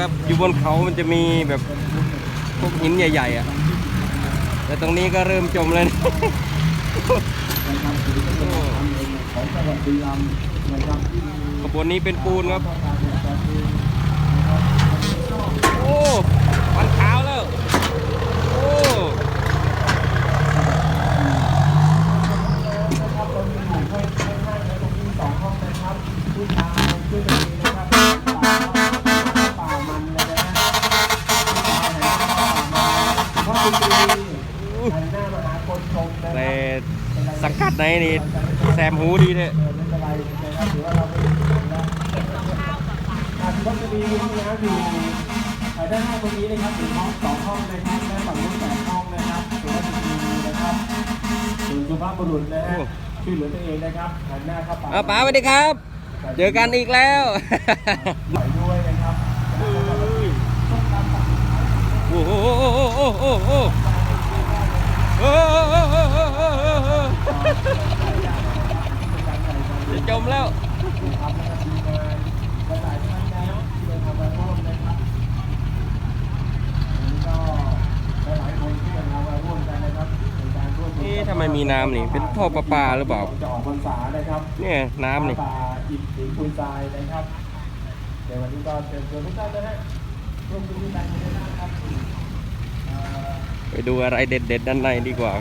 ครับ อยู่บนเขามันจะมีแบบพวกหินใหญ่ๆอะ แต่ตรงนี้ก็เริ่มจมเลยนะของจังหวัดบุรีรัมย์นะครับที่ขบวนนี้เป็นปูนครับ โอ้มันขาวแล้ว โอ้ผู้ชายชื่อตัวเอง พ่อคุณตรีหันหน้ามาหาคนชมนะแต่สังกัดไหนนี่แซมหูดีเลยไม่เป็นไรนะครับถือว่าเราไม่ได้ทำแล้วอ่าที่วัดจะมีห้องน้ำอยู่อ่าด้านหน้าตรงนี้นะครับถึงห้องสองห้องนะครับและฝั่งนู้นแปดห้องนะครับถือว่าจะมีนะครับศูนย์สุภาพบุรุษนะฮะช่วยเหลือตัวเองนะครับหันหน้าเข้าป่าเอาป๋าสวัสดีครับ เจอกันอีกแล้ว ปล่อยด้วยนะครับ โอ้โหโอ้โหโอ้โหโอ้โหโอ้โหจะจมแล้วครับแล้วก็ทีมงานหลายๆท่านนะครับที่เดินทางมาร่วมนะครับวันนี้ก็หลายๆคนที่เดินทางมาร่วมกันนะครับในการร่วมเอ๊ะทำไมมีน้ำนี่ เป็นท่อประปาหรือเปล่าจะออกพรรษานะครับเนี่ยน้ำนี่ป่าอิฐหินปูนทรายนะครับในวันนี้ก็เชิญชวนทุกท่านนะฮะ ไปดูอะไรเด็ดๆด้านในดีกว่า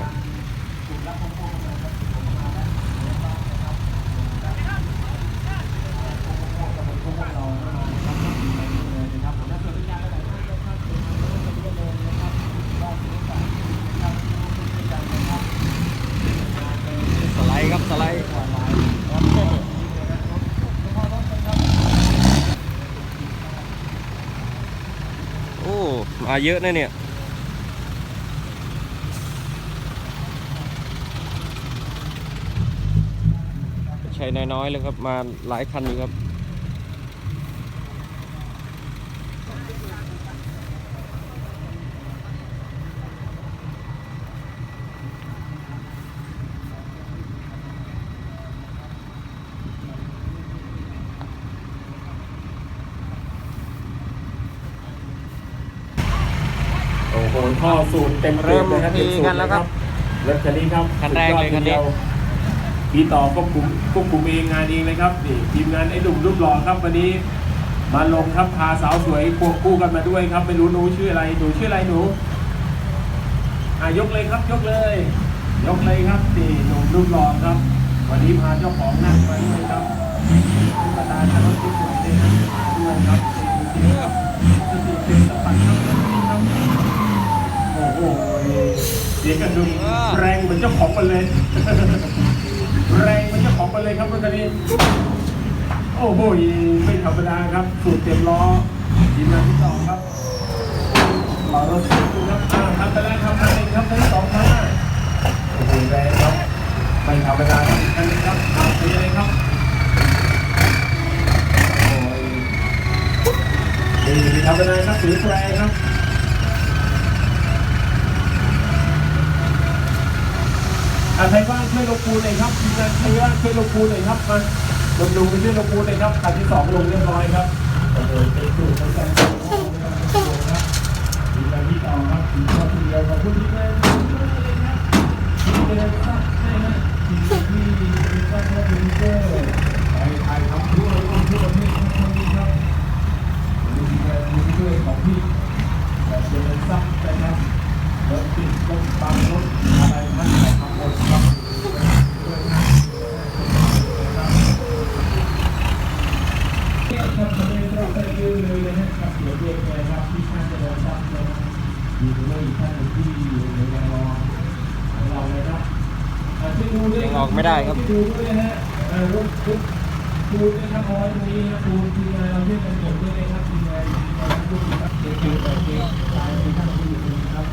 สไลด์ครับสไลด์โอ้ มาเยอะนะเนี่ย ใช้น้อยๆเลยครับ มาหลายคันอยู่ครับ โอ้โหท่อสูบเต็มเริ่มเลยครับมีกันแล้วครับรถคันนี้ครับคันแรกเลยคันนี้พี่ต่อควบคุมควบคุมเองงานเองเลยครับนี่ทีมงานไอ้หนุ่มรูปหล่อครับวันนี้มาลงครับพาสาวสวยควงคู่กันมาด้วยครับไม่รู้หนูชื่ออะไรหนูชื่ออะไรหนูอะยกเลยครับยกเลย ยกเลยครับนี่หนุ่มรูปหล่อครับ วันนี้พาเจ้าของนั่งมาด้วยครับตุ๊กตาชารถที่สวยเลยครับด้วยครับนี่ครับนี่เป็นสปันครับครับ โอ้โหเสียงกันดูแรงเหมือนเจ้าของมันเลย แรงเหมือนเจ้าของมันเลยครับรถคันนี้ โอ้โหไม่ธรรมดาครับสูตรเต็มล้อทีมงานที่สองครับต่อรถสูตรครับทำไปแล้วครับคันหนึ่งครับคันที่สองมาโอ้โหแรงครับไม่ธรรมดาครับคันนี้ครับอ่าไปเลยครับโอ้ยนี่ไม่ธรรมดาครับถือแรงครับ อะใครว่างช่วยลงปูหน่อยครับทีมงานใครว่างช่วยลงปูหน่อยครับมาลงดูไปช่วยลงปูหน่อยครับคันที่สองลงเรียบร้อยครับโอ้โหเป็นสูตรของการลงปูนนะครับทีมงานที่ต่อครับทีมงานทีเดียวขอบคุณทีมงานทุกท่านครับทีมงานทีมงานที่เป็นซักและเป็นเจอร์ไปถ่ายทำทั่วโลกทั่วประเทศทั้งนี้ครับทีมงานทีมช่วยของพี่แต่เป็นซักนะครับ รถติดรถบังรถอะไรท่านทำหมดครับครับตอนนี้เราไปยืนเลยนะครับเดี๋ยวเรียกแกครับที่ท่านจะเดินซักเลยนะมีด้วยอีกท่านหนึ่งที่อยู่ในรอของเราเลยครับอะช่วยดูด้วยออกไม่ได้ครับดูด้วยนะฮะรถรถดูด้วยครับเอาไว้ตรงนี้นะดูทีมงานเราช่วยกันกดด้วยนะครับทีมงานทีมงานทุกคนครับเด็กๆแต่เด็กตายในท่านที่อยู่ตรงนี้ครับ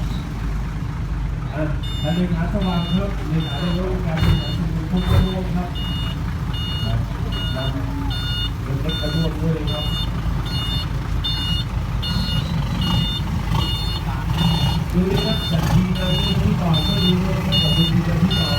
อะ ท่านเลขาสว่างครับเลขาได้ร่วมการบริหารชุมชนพุทธร่วมครับนำเล็กๆมาร่วมด้วยครับดูนะครับจากทีมงาที่ต่อก็ดูด้วยครับขอบคุณทีมงานที่ต่อ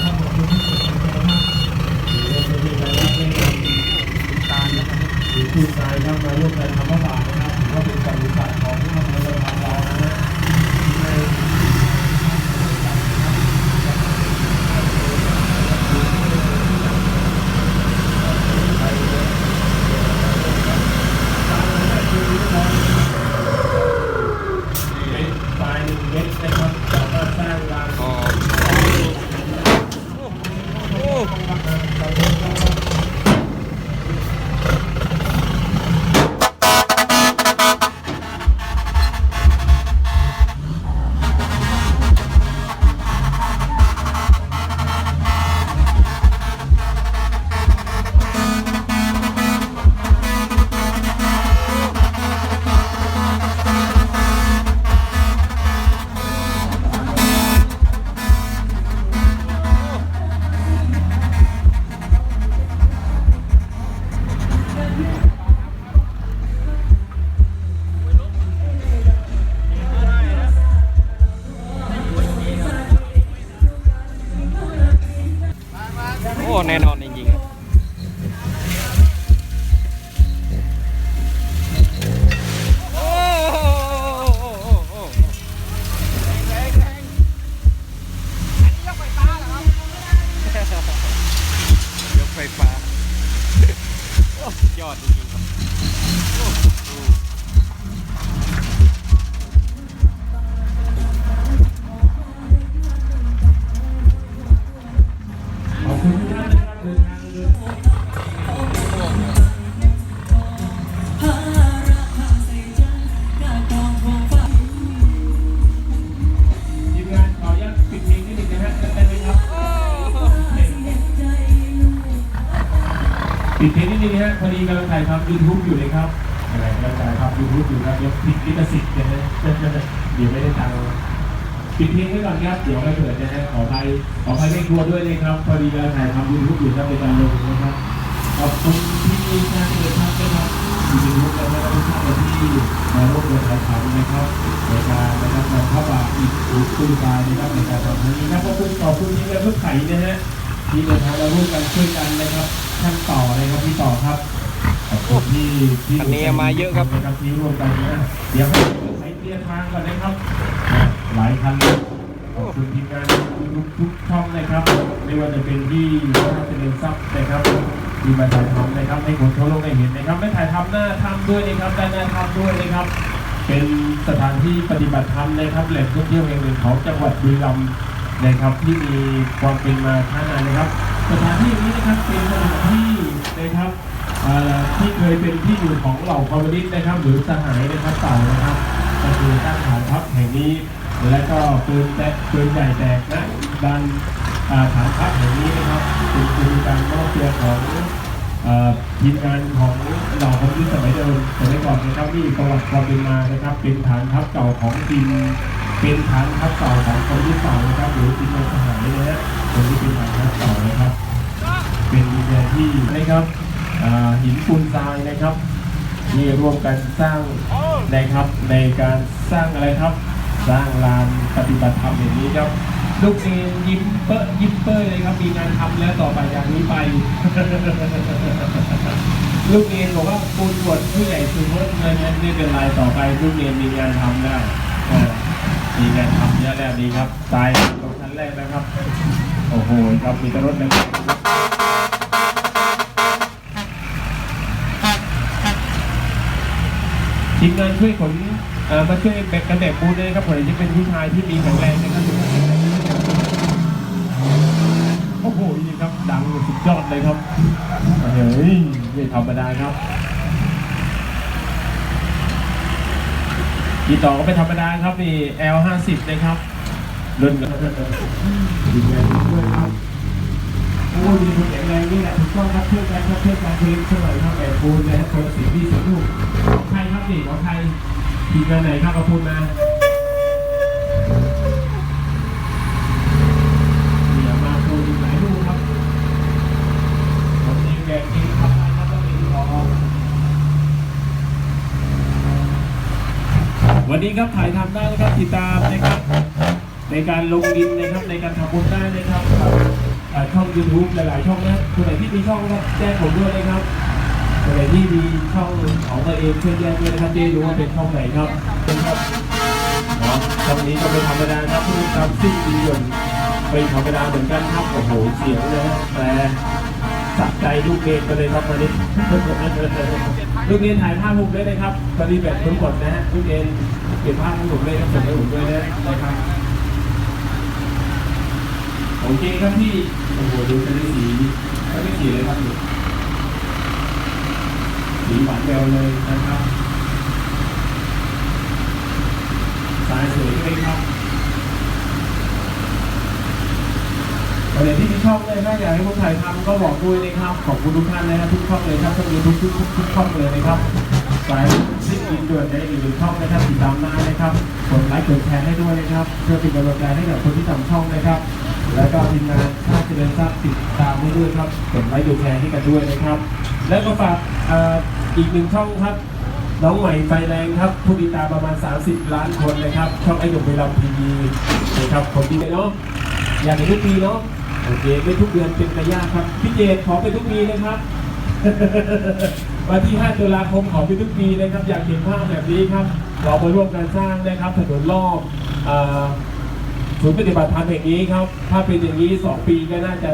กำลังถ่ายทำยูทูบอยู่เลยครับอะไรกำลังถ่ายทำยูทูบอยู่ครับเดี๋ยวผิดลิขสิทธิ์นะฮะเดี๋ยวไม่ได้ตังค์ปิดเพลงไว้ก่อนครับ เดี๋ยวไม่เปิดนะฮะขอไปขอไปไม่ครัวด้วยนะครับพอดีกำลังถ่ายทำยูทูบอยู่ครับในการลงนะครับขอบคุณที่มีการเดินทางนะครับยูทูบและไม่ต้องท่านที่มาร่วมเดินถ่ายทำนะครับในการนะครับนำเข้ามาอีกอุตู้กายนะครับในการทำนี้ครับขอบคุณขอบคุณที่มาเพื่อไข่นะฮะที่เดินทางมาร่วมกันช่วยกันนะครับท่านต่อเลยครับพี่ต่อครับ ที่ที่อันนี้มาเยอะครับนะครับที่ร่วมกันนะเดี๋ยวให้ใช้เตียร์ทางก่อนนะครับอะหลายคันเลยขอบคุณทีมงานทุกทุกช่องนะครับ ไม่ว่าจะเป็นที่ว่าจะเป็นซับนะครับที่มาถ่ายทำนะครับให้คนทั่วโลกได้เห็นนะครับไม่ถ่ายทำหน้าทำด้วยนะครับด้านหน้าทำด้วยนะครับ เป็นสถานที่ปฏิบัติธรรมนะครับแหล่งท่องเที่ยวแห่งหนึ่งของจังหวัดบุรีรัมย์นะครับที่มีความเป็นมาช้านานนะครับ สถานที่นี้นะครับเป็นสถานที่นะครับเอ่อ ที่เคยเป็นที่อยู่ของเหล่าคอมมิวนิสต์นะครับ หรือสหายนะครับเก่านะครับก็คือตั้งฐานทัพแห่งนี้ และก็ปืนแตกปืนใหญ่แตกนะดันอ่าฐานทัพแห่งนี้นะครับเป็นคือการมอบตัวของเอ่อทีมงานของเหล่าคอมมิวนิสต์สมัยเดิมสมัยก่อนนะครับนี่ประวัติความเป็นมานะครับ เป็นฐานทัพเก่าของทีมเป็นฐานทัพเก่าของคนที่เก่านะครับหรือทีมงานทหารนะฮะคนที่เป็นฐานทัพเก่านะครับ เป็นดินแดนที่นะครับ หินปูนทรายนะครับที่ร่วมกันสร้างนะครับในการสร้างอะไรครับ สร้างลานปฏิบัติธรรมอย่างนี้ครับลูกเองยิ้มเปอยิ้มเปอเลยครับมีงานทำแล้วต่อไปจากนี้ไป ลูกเรียนบอกว่าปูนบวชผู้ใหญ่สุพจน์เงินนั้นไม่เป็นไรต่อไปลูกเรียนมีงานทำได้มีงานทำเยอะแล้วดีครับตายตรงชั้นแรกนะครับ โอ้โหครับมีแต่รถเลย ทีมงานช่วยขนมาช่วยแบกกันแดดปูนด้วยครับผมจะเป็นผู้ชายที่มีแข็งแรงนะครับโอ้โหนี่ครับดังสุดยอดเลยครับเฮ้ยไม่ธรรมดาครับอีต่อก็ไม่ธรรมดาครับนี่ L50 นะครับรุ่นกันดีใจด้วย ผู้มีคนแข็งแรงนี่แหละถูกต้องครับเพื่อนกันครับเพื่อนกันเพลงเท่าไหร่ครับแอบปูนนะครับคนสิ่งที่สนุกของใครครับนี่ของใครทีมงานไหนครับกระพูนมาเอายลูกครับผมเองแบบนี้ทำไมก็ต้องเป็นรองวันนี้ครับถ่ายทำได้นะครับติดตามนะครับ ในการลงดินนะครับในการทำบุญได้นะครับ ช่อง YouTube หลายๆช่องนะคนไหนที่มีช่องก็แจ้งผมด้วยนะครับคนไหนที่มีช่องของตัวเองช่วยแจ้งด้วยนะครับจะได้รู้ว่าเป็นช่องไหนครับเป็นครับนาะช่องนี้ก็เป็นธรรมดาครับผู้ทำซิ่งดียนต์เป็นธรรมดาเหมือนกันครับโอ้โหเสียงนะฮะแต่สักใจลูกเกนไปเลยครับวันนี้ลูกเกนถ่ายภาพมุมด้วยนะครับตอนนี้แบบทุกคนนะฮะลูกเกนเก็บภาพให้ผมเลยครับส่งให้ผมด้วยนะครับ โอเคครับพี่ โอ้โหดูจะได้สีจะได้สีเลยครับสีหวานแววเลยนะครับ สายสวยด้วยครับวันไหนที่มีช่องเลยถ้าอยากให้ผมถ่ายทำก็บอกด้วยนะครับ ขอบคุณทุกท่านนะครับทุกช่องเลยครับทั้งยูทูบทุกทุกทุกช่องเลยนะครับสายซิ่งอินด่วนในอีกหนึ่งช่องนะครับติดตามได้นะครับกดไลค์กดแชร์ให้ด้วยนะครับเพื่อเป็นกำลังใจให้กับคนที่ทำช่องนะครับ แล้วก็ทีมงานชาเจริญทรัพย์ติดตามให้ด้วยครับกดไลค์กดแชร์ให้กันด้วยนะครับ แล้วก็ฝากอ,อีกหนึ่งช่องครับน้องใหม่ไฟแรงครับผู้ติดตามประมาณ 30 ล้านคนนะครับช่องไอ้หนุ่มเวลาทีวีนะครับผมดีเลยเนาะอยากเห็นทุกปีเนาะโอเคไม่ทุกเดือนเป็นระยะครับพี่เจดขอเป็นทุกปีนะครับวันที่ 5 ตุลาคมขอเป็นทุกปีนะครับ อยากเห็นภาพแบบนี้ครับเราไปร่วมกันสร้างนะครับถนนรอบอ่า ศูนย์ปฏิบัติธรรมแห่งนี้ครับ ถ้าเป็นอย่างนี้ 2 ปีก็น่าจะ